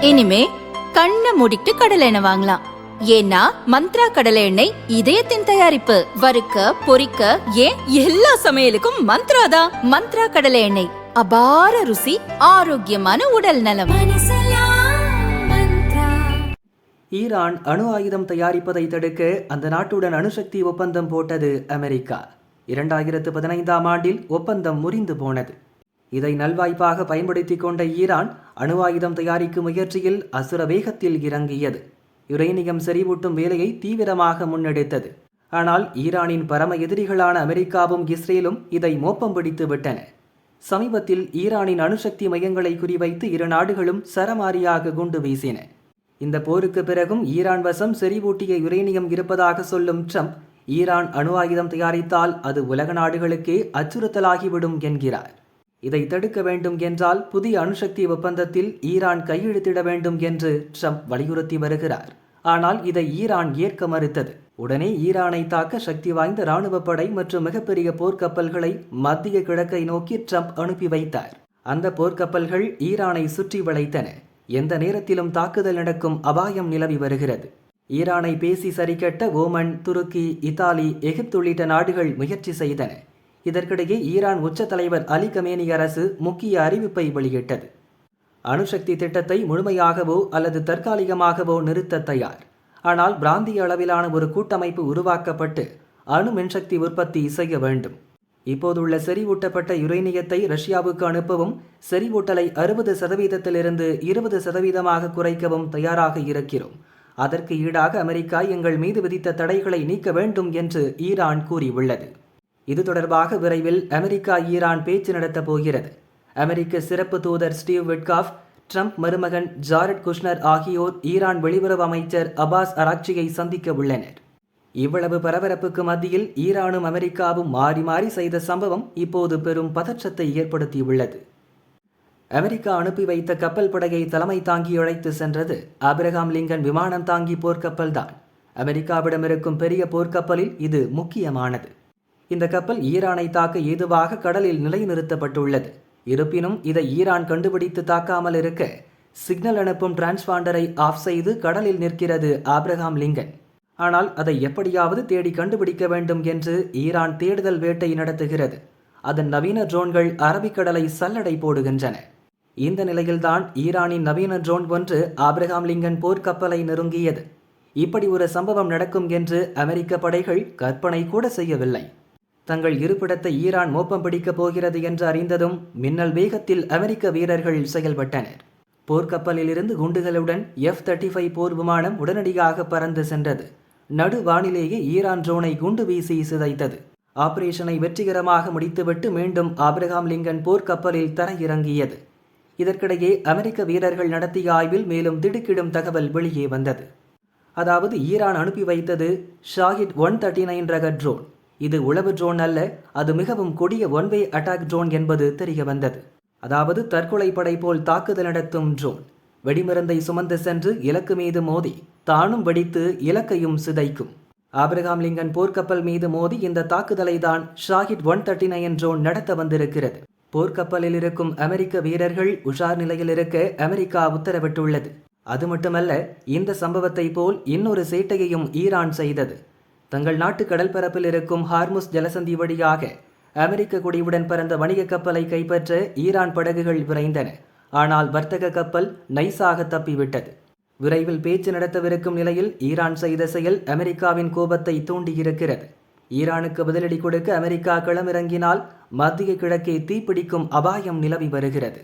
இனிமே கண்ணை மூடிட்டு கடலை எண்ணெய் வாங்கலாம். ஏன்னா மந்த்ரா கடலை எண்ணெய் இதயத்தின் தயாரிப்பு. வறுக்க பொரிக்க ஏன் எல்லா சமையலுக்கும் மந்த்ரா தான். மந்த்ரா கடலை எண்ணெய். அபார ருசி ஆரோக்கியமான உடல் நலம். ஈரான் அணு ஆயுதம் தயாரிப்பதை தடுக்க அந்த நாட்டுடன் அணுசக்தி ஒப்பந்தம் போட்டது அமெரிக்கா. இரண்டாயிரத்து பதினைந்தாம் ஆண்டில் ஒப்பந்தம் முறிந்து போனது. இதை நல்வாய்ப்பாக பயன்படுத்திக் கொண்ட ஈரான் அணு ஆயுதம் தயாரிக்கும் முயற்சியில் அசுர வேகத்தில் இறங்கியது. யுரேனியம் செறிவூட்டும் வேலையை தீவிரமாக முன்னெடுத்தது. ஆனால் ஈரானின் பரம எதிரிகளான அமெரிக்காவும் இஸ்ரேலும் இதை மோப்பம் பிடித்து விட்டன. சமீபத்தில் ஈரானின் அணுசக்தி மையங்களை குறிவைத்து இரு நாடுகளும் சரமாரியாக குண்டு வீசின. இந்த போருக்கு பிறகும் ஈரான் வசம் செறிவூட்டிய யுரேனியம் இருப்பதாக சொல்லும் ட்ரம்ப் ஈரான் அணு ஆயுதம் தயாரித்தால் அது உலக நாடுகளுக்கே அச்சுறுத்தலாகிவிடும் என்கிறார். இதை தடுக்க வேண்டும் என்றால் புதிய அணுசக்தி ஒப்பந்தத்தில் ஈரான் கையெழுத்திட வேண்டும் என்று ட்ரம்ப் வலியுறுத்தி வருகிறார். ஆனால் இதை ஈரான் ஏற்க மறுத்தது. உடனே ஈரானை தாக்க சக்தி வாய்ந்த ராணுவ படை மற்றும் மிகப்பெரிய போர்க்கப்பல்களை மத்திய கிழக்கை நோக்கி ட்ரம்ப் அனுப்பி வைத்தார். அந்த போர்க்கப்பல்கள் ஈரானை சுற்றி வளைத்தன. எந்த நேரத்திலும் தாக்குதல் நடக்கும் அபாயம் நிலவி வருகிறது. ஈரானை பேசி சரிக்கட்ட ஓமன் துருக்கி இத்தாலி எகிப்து உள்ளிட்ட நாடுகள் முயற்சி செய்தன. இதற்கிடையே ஈரான் உச்ச தலைவர் அலி கமேனி அரசு முக்கிய அறிவிப்பை வெளியிட்டது. அணுசக்தி திட்டத்தை முழுமையாகவோ அல்லது தற்காலிகமாகவோ நிறுத்த தயார். ஆனால் பிராந்திய அளவிலான ஒரு கூட்டமைப்பு உருவாக்கப்பட்டு அணு மின்சக்தி உற்பத்தி செய்ய வேண்டும். இப்போதுள்ள செறிவூட்டப்பட்ட யுரேனியத்தை ரஷ்யாவுக்கு அனுப்பவும் செறிவூட்டலை அறுபது சதவீதத்திலிருந்து இருபது சதவீதமாக குறைக்கவும் தயாராக இருக்கிறோம். அதற்கு ஈடாக அமெரிக்கா எங்கள் மீது விதித்த தடைகளை நீக்க வேண்டும் என்று ஈரான் கூறியுள்ளது. இது தொடர்பாக விரைவில் அமெரிக்கா ஈரான் பேச்சு நடத்தப் போகிறது. அமெரிக்க சிறப்பு தூதர் ஸ்டீவ் விட்காஃப் ட்ரம்ப் மருமகன் ஜாரட் குஷ்னர் ஆகியோர் ஈரான் வெளியுறவு அமைச்சர் அபாஸ் அராக்சியை சந்திக்க உள்ளனர். இவ்வளவு பரபரப்புக்கு மத்தியில் ஈரானும் அமெரிக்காவும் மாறி மாறி செய்த சம்பவம் இப்போது பெரும் பதற்றத்தை ஏற்படுத்தியுள்ளது. அமெரிக்கா அனுப்பி வைத்த கப்பல் படையை தலைமை தாங்கி அழைத்து சென்றது ஆபிரகாம் லிங்கன் விமானம் தாங்கி போர்க்கப்பல்தான். தான் அமெரிக்காவிடமிருக்கும் பெரிய போர்க்கப்பலில் இது முக்கியமானது. இந்த கப்பல் ஈரானை தாக்க ஏதுவாக கடலில் நிலைநிறுத்தப்பட்டுள்ளது. இருப்பினும் இதை ஈரான் கண்டுபிடித்து தாக்காமல் இருக்க சிக்னல் அனுப்பும் டிரான்ஸ்பாண்டரை ஆஃப் செய்து கடலில் நிற்கிறது ஆப்ரஹாம் லிங்கன். ஆனால் அதை எப்படியாவது தேடி கண்டுபிடிக்க வேண்டும் என்று ஈரான் தேடுதல் வேட்டை நடத்துகிறது. அதன் நவீன ட்ரோன்கள் அரபிக்கடலை சல்லடை போடுகின்றன. இந்த நிலையில்தான் ஈரானின் நவீன ட்ரோன் ஒன்று ஆப்ரஹாம் லிங்கன் போர்க்கப்பலை நெருங்கியது. இப்படி ஒரு சம்பவம் நடக்கும் என்று அமெரிக்க படைகள் கற்பனை கூட செய்யவில்லை. தங்கள் இருப்பிடத்தை ஈரான் மோப்பம் பிடிக்கப் போகிறது என்று அறிந்ததும் மின்னல் வேகத்தில் அமெரிக்க வீரர்கள் செயல்பட்டனர். போர்க்கப்பலிலிருந்து குண்டுகளுடன் எஃப் தேர்ட்டி ஃபைவ் போர் விமானம் உடனடியாக பறந்து சென்றது. நடு வானிலேயே ஈரான் ட்ரோனை குண்டு வீசி சிதைத்தது. ஆபரேஷனை வெற்றிகரமாக முடித்துவிட்டு மீண்டும் ஆப்ரஹாம் லிங்கன் போர்க்கப்பலில் தரையிறங்கியது. இதற்கிடையே அமெரிக்க வீரர்கள் நடத்திய ஆய்வில் மேலும் திடுக்கிடும் தகவல் வெளியே வந்தது. அதாவது ஈரான் அனுப்பி வைத்தது ஷாஹித் ஒன் தேர்ட்டி நைன் ரக ட்ரோன். இது உளவு ட்ரோன் அல்ல அது மிகவும் கொடிய ஒன் வே அட்டாக் ட்ரோன் என்பது தெரிய வந்தது. அதாவது தற்கொலை படை போல் தாக்குதல் நடத்தும் ட்ரோன் வெடிமருந்தை சுமந்து சென்று இலக்கு மீது மோதி தானும் வெடித்து இலக்கையும் சிதைக்கும். ஆபிரகாம் லிங்கன் போர்க்கப்பல் மீது மோதி இந்த தாக்குதலை தான் Shahed one thirty nine drone நடத்த வந்திருக்கிறது. போர்க்கப்பலில் இருக்கும் அமெரிக்க வீரர்கள் உஷார் நிலையில் இருக்க அமெரிக்கா உத்தரவிட்டுள்ளது. அது மட்டுமல்ல இந்த சம்பவத்தை போல் இன்னொரு சேட்டையையும் ஈரான் செய்தது. தங்கள் நாட்டு கடல்பரப்பில் இருக்கும் ஹார்முஸ் ஜலசந்தி வழியாக அமெரிக்க குடியுடன் பறந்த வணிக கப்பலை கைப்பற்ற ஈரான் படகுகள் விரைந்தன. ஆனால் வர்த்தக கப்பல் நைஸாக தப்பிவிட்டது. விரைவில் பேச்சு நடத்தவிருக்கும் நிலையில் ஈரான் செய்த செயல் அமெரிக்காவின் கோபத்தை தூண்டியிருக்கிறது. ஈரானுக்கு பதிலடி கொடுக்க அமெரிக்கா களமிறங்கினால் மத்திய கிழக்கே தீப்பிடிக்கும் அபாயம் நிலவி வருகிறது.